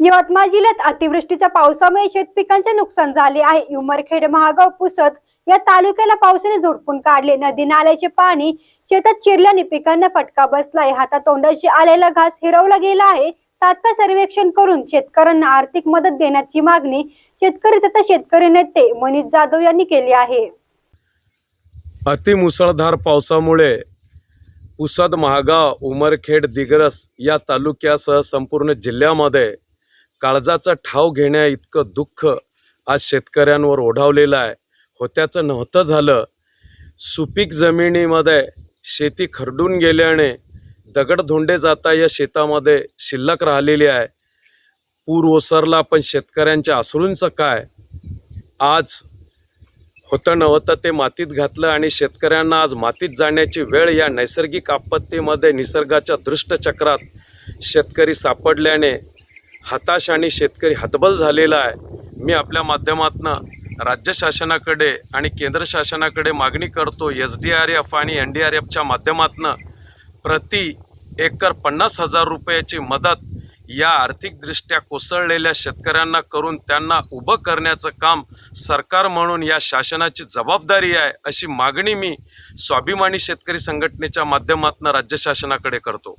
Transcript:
यवतमाळ जिल्ह्यात अतिवृष्टीच्या पावसामुळे शेतपिकांचे नुकसान झाले आहे. उमरखेड महागाव पुसद या तालुक्याला पावसाने झोडपून काढले. नदी नाल्याचे पाणी शेतात शिरल्याने पिकांना फटका बसलाय. हातातोंडाशी आलेला घास हिरवला गेला आहे. तात्काळ सर्वेक्षण करून शेतकऱ्यांना आर्थिक मदत देण्याची मागणी शेतकरी तथा शेतकरी नेते मनीष जाधव यांनी केली आहे. अतिमुसळधार पावसामुळे पुसद महागाव उमरखेड दिग्रस या तालुक्यासह संपूर्ण जिल्ह्यामध्ये काळजाचा ठाव घेण्या इतकं दुःख आज शेतकऱ्यांवर ओढावलेलं आहे. होत्याचं नव्हतं झालं. सुपीक जमिनीमध्ये शेती खरडून गेल्याने दगडधोंडे जाता या शेतामध्ये शिल्लक राहिलेली आहे. पूर ओसरला पण शेतकऱ्यांच्या आसरूंचं काय? आज होतं नव्हतं ते मातीत घातलं आणि शेतकऱ्यांना आज मातीत जाण्याची वेळ या नैसर्गिक आपत्तीमध्ये निसर्गाच्या दृष्टचक्रात शेतकरी सापडल्याने हताश आणि शेतकरी हतबल झालेला आहे. मी आपल्या माध्यमातनं राज्य शासनाकडे आणि केंद्र शासनाकडे मागणी करतो. एस डी आर एफ आणि एन डी आर एफच्या माध्यमातनं प्रति एकर पन्नास हजार रुपयाची मदत या आर्थिकदृष्ट्या कोसळलेल्या शेतकऱ्यांना करून त्यांना उभं करण्याचं काम सरकार म्हणून या शासनाची जबाबदारी आहे अशी मागणी मी स्वाभिमानी शेतकरी संघटनेच्या माध्यमातून राज्य शासनाकडे करतो.